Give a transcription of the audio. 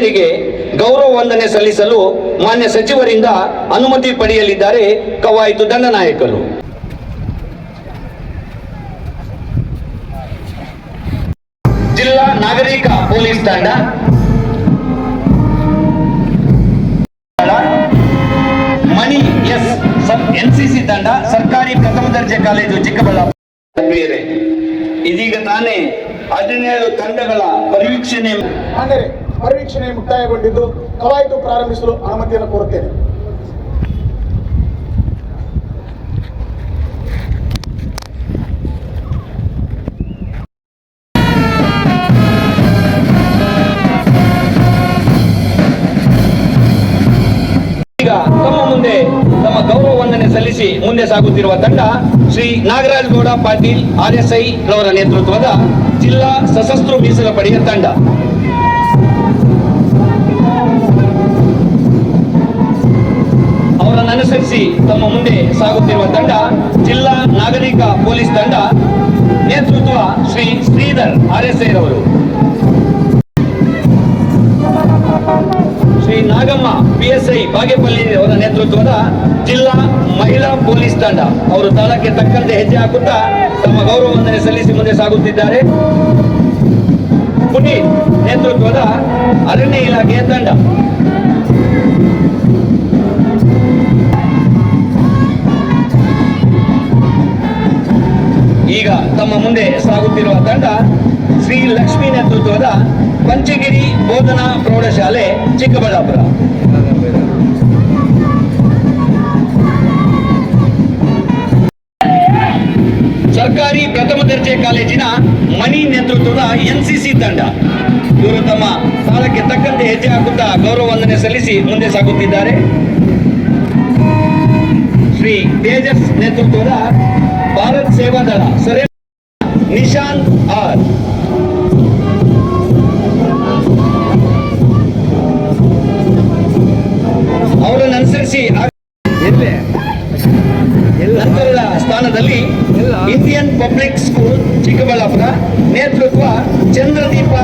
ಗಣ್ಯರಿಗೆ ಗೌರವ ವಂದನೆ ಸಲ್ಲಿಸಲು ಮಾನ್ಯ ಸಚಿವರಿಂದ ಅನುಮತಿ ಪಡೆಯಲಿದ್ದಾರೆ ಕವಾಯಿತು ದಂಡನಾಯಕರು ಜಿಲ್ಲಾ ನಾಗರಿಕ ಪೊಲೀಸ್ ತಂಡ. ಮಣಿ ಎಸ್ ಎನ್ಸಿಸಿ ತಂಡ ಸರ್ಕಾರಿ ಪ್ರಥಮ ದರ್ಜೆ ಕಾಲೇಜು ಚಿಕ್ಕಬಳ್ಳಾಪುರ. ಇದೀಗ ತಾನೇ ಹದಿನೇಳು ತಂಡಗಳ ಪರಿವೀಕ್ಷಣೆ ಪರಿವೀಕ್ಷಣೆ ಮುಕ್ತಾಯಗೊಂಡಿದ್ದು ಕವಾಯಿತು ಪ್ರಾರಂಭಿಸಲು ಅನುಮತಿಯನ್ನು ಕೋರುತ್ತೇನೆ. ಈಗ ತಮ್ಮ ಮುಂದೆ ತಮ್ಮ ಗೌರವ ವಂದನೆ ಸಲ್ಲಿಸಿ ಮುಂದೆ ಸಾಗುತ್ತಿರುವ ತಂಡ Shri Nagaraj Gowda Patil, R S I ರವರ ನೇತೃತ್ವದ ಜಿಲ್ಲಾ ಸಶಸ್ತ್ರ ಮೀಸಲು ಪಡೆಯ ತಂಡ. ಅನುಸರಿಸಿ ತಮ್ಮ ಮುಂದೆ ಸಾಗುತ್ತಿರುವ ತಂಡ ಜಿಲ್ಲಾ ನಾಗರಿಕ ಪೊಲೀಸ್ ತಂಡ, ನೇತೃತ್ವ Shri Shridhar R S I ರವರು. ಶ್ರೀ ನಾಗಮ್ಮ ಪಿಎಸ್ಐ ಬಾಗೇಪಲ್ಲಿ ಅವರ ನೇತೃತ್ವದ ಜಿಲ್ಲಾ ಮಹಿಳಾ ಪೊಲೀಸ್ ತಂಡ. ಅವರು ತಾಳಕ್ಕೆ ತಕ್ಕಂತೆ ಹೆಜ್ಜೆ ಹಾಕುತ್ತಾ ತಮ್ಮ ಗೌರವ ವಂದನೆ ಸಲ್ಲಿಸಿ ಮುಂದೆ ಸಾಗುತ್ತಿದ್ದಾರೆ. ಪುನೀತ್ ನೇತೃತ್ವದ ಅರಣ್ಯ ಇಲಾಖೆಯ ತಂಡ. ಸಾಗುತ್ತಿರುವ ತಂಡ ಶ್ರೀ ಲಕ್ಷ್ಮಿ ನೇತೃತ್ವದ ಪಂಚಗಿರಿ ಬೋಧನಾ ಪ್ರೌಢಶಾಲೆ, ಚಿಕ್ಕಬಳ್ಳಾಪುರ. ಸರ್ಕಾರಿ ಪ್ರಥಮ ದರ್ಜೆ ಕಾಲೇಜಿನ ಮಣಿ ನೇತೃತ್ವದ ಎನ್ಸಿಸಿ ತಂಡ. ಇವರು ತಮ್ಮ ಸಾಲಕ್ಕೆ ತಕ್ಕಂತೆ ಹೆಜ್ಜೆ ಹಾಕುತ್ತಾ ಗೌರವ ವಂದನೆ ಸಲ್ಲಿಸಿ ಮುಂದೆ ಸಾಗುತ್ತಿದ್ದಾರೆ. ಶ್ರೀ ತೇಜಸ್ ನೇತೃತ್ವದ ಭಾರತ್ ಸೇವಾ ನಿಶಾಂತ್ ಆರ್ ಅವರನ್ನು ಅನುಸರಿಸಿ ನಂತರದ ಸ್ಥಾನದಲ್ಲಿ ಇಂಡಿಯನ್ ಪಬ್ಲಿಕ್ ಸ್ಕೂಲ್ ಚಿಕ್ಕಬಳ್ಳಾಪುರ ನೇತೃತ್ವ ಚಂದ್ರದೀಪ